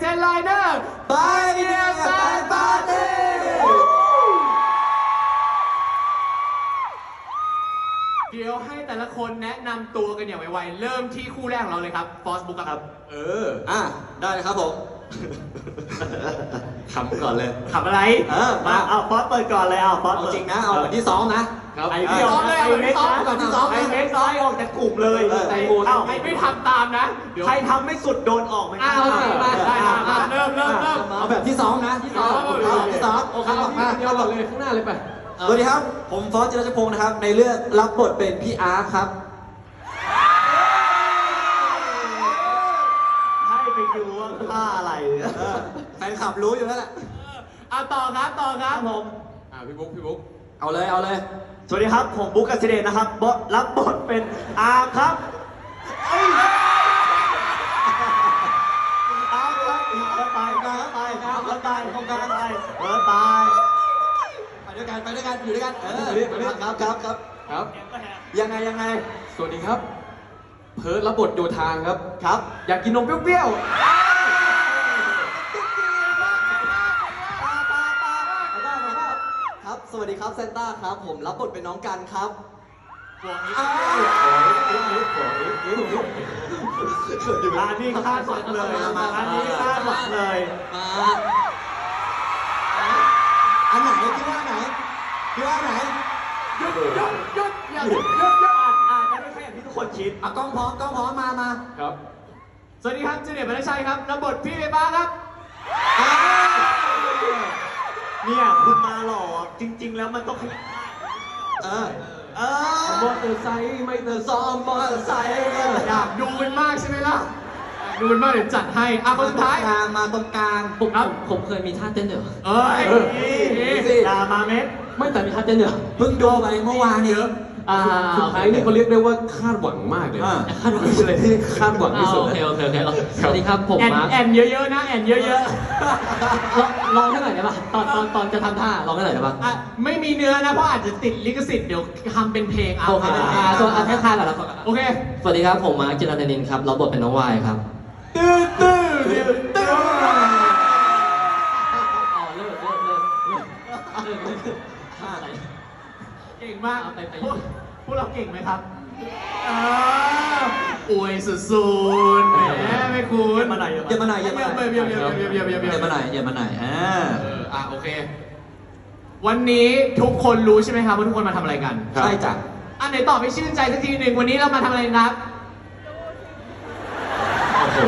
เจนไลเนอร์ไปเนี่ยแฟนปาร์ตี้เดี๋ยวให้แต่ละคนแนะนำตัวกันอย่างไวๆ เริ่มที่คู่แรกของเราเลยครับ ฟอสบุ๊กครับ เออ อะ ได้เลยครับผม ขำก่อนเลยขับอะไร เออมามาเอาฟอสเปิดก่อนเลยเอาฟอสเอาจริงนะ เอาแบบที่ซ้อมนะ ครับไอ้ที่เดียวซ้อมเลยไอ้เอาเม็ดที่ซ้อมนะไอ้เม็ดซ้อยออกจากกลุ่มเลยเออ ไอ้โอ้เอ้าใครไม่ทำตามนะ เดี๋ยว ใครทำไม่สุดโดนออกเหมือนกัอ้าวมาได้มามาเริ่มเริ่มเริ่ม เอาแบบที่ซ้อมนะที่ซ้อมเอาเอาแบบที่ซ้อมโอเคครับมา เดียวก่อนเลยข้างหน้าเลยไป สวัสดีครับ ผมฟอสจิรชพงศ์นะครับ ในเรื่องรับบทเป็นพี่อาร์ตครับ แฟนคลับรู้อยู่แล้วแหละเอาต่อครับต่อครับ ผมอ่าพี่บุ๊กพี่บุ๊กเอาเลยเอาเลย สวัสดีครับ ผมบุ๊กกัสเดนนะครับบทรับบทเป็นอาร์มครับเอ้ยอาร์มครับเออตายตายตายเออตายตายตายเออตายไปด้วยกันไปด้วยกันอยู่ด้วยกันเออครับครับครับครับยังไงยังไงสวัสดีครับ เพิร์ดรับบทโยธาครับ ครับ อยากกินนมเปรี้ยวค สวัสดีครับเซนต้าครับ ผมรับบทเป็นน้องกันครับร้านนี้คาดหวังเลยมามาร้านนี้คาดหวังเลยมาอันไหนคิดว่าอันไหนคิดว่าอันไหนหยุดหยุดหยุดอย่าหยุดหเยยุดหยุดอาจอาจจะไม่ใช่อย่างที่ทุกคนคิดเอากล้องพร้อมกล้องพร้อมมามาๆครับ สวัสดีครับเจเนียร์บรรชัยครับรับบทพี่เบบ้าครับอ้าว เนี่ยคุณมาหล่อจริง ๆ แล้วมันต้องขยันเออเอมออเตอร์ไซค์ไม่เตอร์ซซ้ออมมมอเตอร์ไซค์อยากดูมันมากใช่ไหมล่ะอยากดูมันมากเดี๋ยวจัดให้อะคนสุดท้าย กลางมาตรงกลางผมผมผมเคยมีท่าเต้นเดี๋ยวเอ้ยเออ นี่สิดามาเม็ดไม่แต่มีท่าเต้นเดี๋ยวเพิ่งดูไปเมื่อวานนี้อ่าสุดท้ายนี่เขาเรียกได้ว่าคาดหวังมากเลยอ่า คาดหวังนี่เลยที่คาดหวังอ่าที่สุดโอเลเคยโอเคโอเคโอเคสวัสดีครับผมแอนมาร์คแอนเยอะๆนะแอนเยอะลองลองให้หน่อยได้ปะตอนตอนตอนจะทำท่าลองให้หน่อยได้ปะๆอะไม่มีเนื้อนะเพราะอาจจะติดลิขสิทธิ์เดี๋ยวทำเป็นเพลงเอาโอเคอ่าตัวอะแค่ท่าก่อนแล้วก่อนโอเคสวัสดีครับผมมาร์คจิรันนินครับรับบทเป็นน้องวายครับ ตื้อตื้อตื้อตื้ออ๋อ งมากเอาไปไป พวกพวกเราเก่งไหมครับอ่าอวยสุดๆแหมไม่คุ้นมาไหนอยเยี่ยมมาหน่อยเยี่ยมมาหน่อยเยี่ยมเยี่ยมเยี่ยมเยี่ยมเยี่ยมเยี่ยมเยี่ยมมาหน่อยเยี่ยมมาหน่อยอ่าเอออะโอเควันนี้ทุกคนรู้ใช่ไหมครับว่าทุกคนมาทำอะไรกันครับใช่จ้ะอันไหนตอบไม่ชื่นใจสักทีหนึ่งวันนี้เรามาทำอะไรกันครับ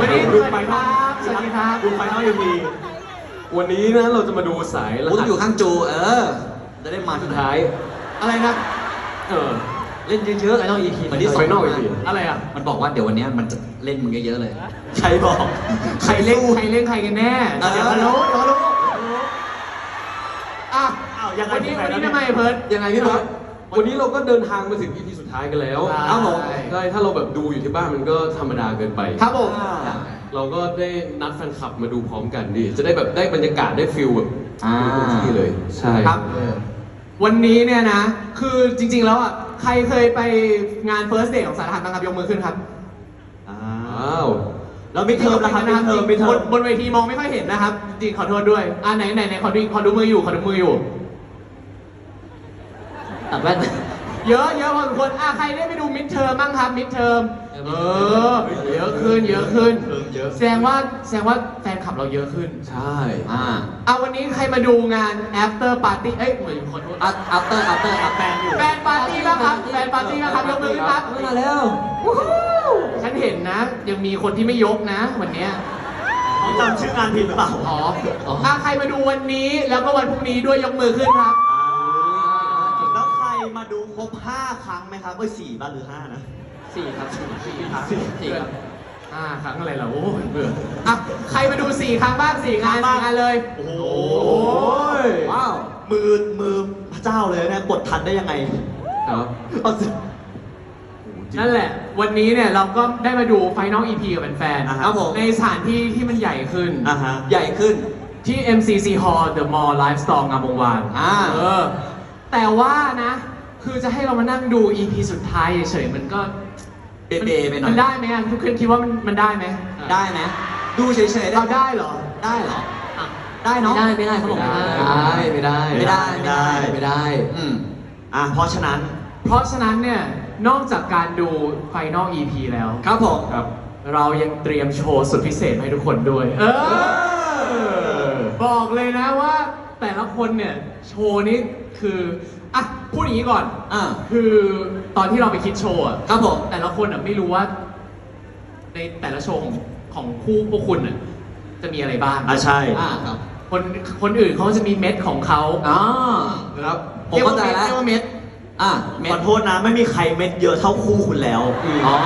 วันนี้สวัสดีครับสวัสดีครับดูไฟนอลยูวีวันนี้นะเราจะมาดูสายรกูต้หัองสอยู่ข้างจูเออจะได้มันสุดท้าย อะไรนะ เออ เล่นเยอะๆไอ้น้อง EP เหมือนที่สอง Final EP อะไรอะ มันบอกว่าเดี๋ยววันเนี้ยมันจะเล่นมึงเยอะๆเลย ใครบอก ใครเล่นใครเล่นใครกันแน่เออ เดี๋ยวมารู้เดี๋ยวมารู้อะอ้าวยังไงวันนี้ถึงไหวันนี้แล้วทำไมเพิร์ด ยังไงพี่บอสวันนี้เราก็เดินทางมาถึง EP สุดท้ายกันแล้วครับผมใช่ถ้าเราแบบดูอยู่ที่บ้านมันก็ธรรมดาเกินไป ครับผมอ่า เราก็ได้นัดแฟนคลับมาดูพร้อมกันดิ จะได้แบบได้บรรยากาศได้ฟิลแบบอ่า ดูทุกที่เลย ใช่ครับ วันนี้เนี่ยนะ คือจริง ๆ แล้วอะใครเคยไปงาน first day ของสารหัสบ้างครับยกมือขึ้นครับอ่าอ้าวแล้วมิดเทอมนะครับมิดเทอมมิดเทบอนมบนเวทีมองไม่ค่อยเห็นนะครับ จริงขอโทษด้วยอ่าไหนไหนไหนขอดูขอดูมืออยู่ขอดูมืออยู่ตัดแว่น เยอะเยอะพอสมควรอะใครได้ไปดูมิดเทอมบ้างครับมิดเทอมเออ เยอะขึ้นเยอะขึ้น เยอะ แสดงว่าแสดงว่าแฟนคลับเราเยอะขึ้น ใช่ อ่าเอาวันนี้ใครมาดูงาน after party เอ้ยเหมือนขอโทษอัพอัพเตอร์อัพเตอร์อัพแฟนอยู่แฟนปาร์ตี้บ้างครับแฟนปาร์ตี้บ้างครับยกมือขึ้นครับมาแล้วฉันเห็นนะ ยังมีคนที่ไม่ยกนะ วันเนี้ยเขาจำชื่องานผิดหรือเปล่า อ๋ออะใครมาดูวันนี้แล้วก็วันพรุ่งนี้ด้วยยกมือขึ้นครับแล้วใคร มาดูครบ5ครั้งไหมครับเอ้ยสี่บ้านหรือ5นะ สี่ครับสี่สี่ครั้งสี่ครับอ่าครั้งอะไรล่ะโอ้ยเบื่ออะใครมาดูสี่ครั้งบ้างสี่งานสี่งานเลย โอ้โหยว้าวมือมือพระเจ้าเลยนะกดทันได้ยังไงครับเอาสินั่นแหละ วันนี้เนี่ยเราก็ได้มาดู Final EP กับแฟนอ่าฮะครับผมในสถานที่ที่มันใหญ่ขึ้นอ่าฮะใหญ่ขึ้นที่ MCC Hall The Mall Live Store งามวงวานอ่าเออแต่ว่านะ คือจะให้เรามานั่งดู EP สุดท้ายเฉยๆมันก็เบเบไปหน่อมัยนได้ไหมอะทุกคนคิดว่ามันมันได้ไหมได้ไหมดูเฉยๆได้เราได้เหรอ ได้เหรออะ ได้เนาะ ไม่ได้ไม่ได้เขาบอกไม่ได้ไม่ได้ไม่ได้ไม่ได้ไม่ได้ อืมอะเพราะฉะนั้น เพราะฉะนั้นเนี่ย นอกจากการดู Final EP แล้ว ครับผมครับ เรายังเตรียมโชว์สุดพิเศษให้ทุกคนด้วย เออ บอกเลยนะว่า แต่ละคนเนี่ย โชว์นี้คืออะ พูดอย่างนี้ก่อน อ่า คือตอนที่เราไปคิดโชว์อะครับผม แต่ละคนอะไม่รู้ว่า ในแต่ละโชว์ของของคู่พวกคุณอะจะมีอะไรบ้างอะใช่อ่าครับคนคนอื่นเขาจะมีเม็ดของเขาอ่าครับ ผมเข้าใจแล้วเรียกว่าเม็ดอ่าเม็ดขอโทษนะไม่มีใครเม็ดเยอะเท่าคู่คุณแล้ว อ๋อ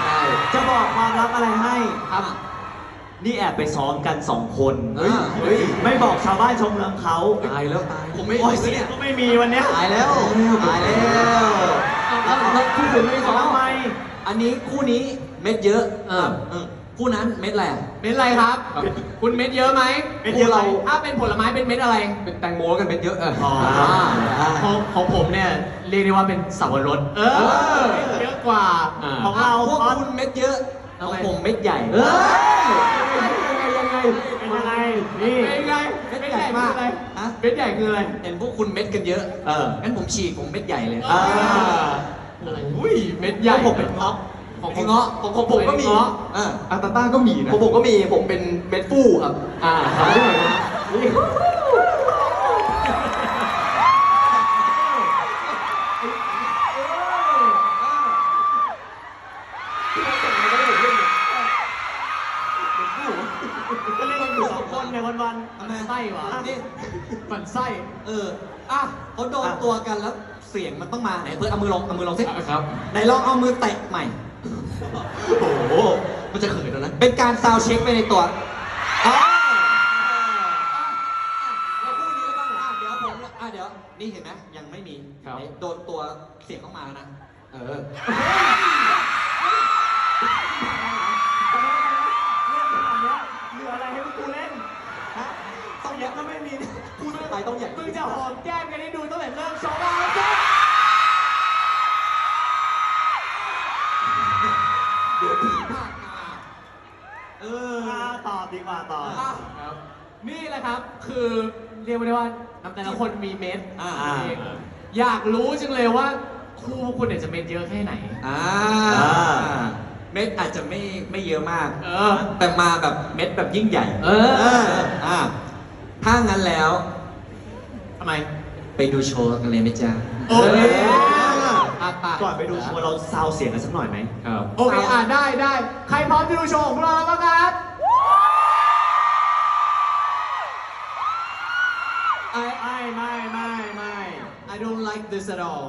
ใช่จะบอกความลับอะไรให้ ครับ นี่แอบไปซ้อมกันสองคนเฮ้ยเฮ้ย ไม่บอกชาวบ้านชาวเมืองเขาตายแล้วตายผมไม่โอ้ยเสีเสียยก็ไม่มีวันเนี้ย ตายแล้วตายแล้วแล้วแล้วคู่คุณไม่ได้ซ้อมทำไม อันนี้คู่นี้เม็ดเยอะเออมคู่นั้นเม็ดอะไรอะเม็ดอะไรครับ คุณเม็ดเยอะไหมเม็ดเยอะไหม ถ้าเป็นผลไม้เป็นเม็ดอะไร เป็นแตงโมกันเป็นเยอะอะอ๋ออ่า ของของผมเนี่ยเรียกได้ว่าเป็นสับปะรดเออเยอะกว่าอ่า ของเราพวกตอนคุณเม็ดเยอะ ขเอาองไงผมเม็ดใหญ่เอ้ยเป็นยังไงนี่เป็นไงเม็ดเม็ดใหใหญ่ญ่มากคืออะไรฮะเม็ดใหญ่คืออะไรเห็นพวกคุณเม็ดกันเยอะเอองั้นผมฉีกผมเม็ดใหญ่เลยอ่าอุ้ยเม็ดใหญ่พวกผมเป็นเงาะของเป็นเงาะของของผมก็มีเงาะอ่าอาตาต้าก็มีนะผมผมก็มีผมเป็นเม็ดฟูครับอ่าทำไเอออะเขาโดนตัวกันแล้วเสียงมันต้องมาไหนเพื่อนเอามือลงเอามือลงสิครับ ไหนลองเอามือแตะใหม่ โอ้โห มันจะเขินแล้วนะ เป็นการซาวด์เช็คไปในตัวอ๋อเราพูดนี้บ้างอะเดี๋ยวผมอะเดี๋ยว นี่เห็นไหมยังไม่มีครับไหนโดนตัวเสียงเข้ามาแล้วนะ เออ อยางมึงจะหอมแก้มกันให้ดูตั้งแต่เริ่มโชว์แล้วจ้ะเดี๋ยวผีมากมาเอออ่าตอบดีกว่าตอบอะครับนี่แหละครับคือเรียกว่าได้ว่าแต่ละคนมีเม็ดอ่า เองอยากรู้จังเลยว่าคู่พวกคุณเนี่ยจะเม็ดเยอะแค่ไหน อ่าอ่า เม็ดอาจจะไม่ไม่เยอะมาก เออ แต่มาแบบเม็ดแบบยิ่งใหญ่เออ อ่าถ้างั้นแล้ว ทำไม ไปดูโชว์กันเลยไหมจ๊ะโอเคอะไปก่อนไปดูโชว์เราซาวเสียงกันสักหน่อยไหมครับ โอเคอ่าได้ได้ใครพร้อมจะดูโชว์ของเราแล้วบ้างครับไม่ไม่ไม่ไม่ไม่ I don't like this at all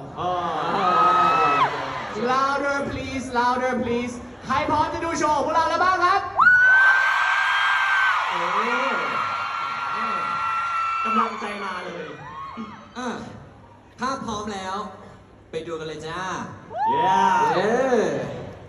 louder please louder please ใครพร้อมจะดูโชว์ของพวกเราแล้วบ้างครับ กำลังใจมาเลยอะถ้าพร้อมแล้ว ไปดูกันเลยจ้า เย้ เออ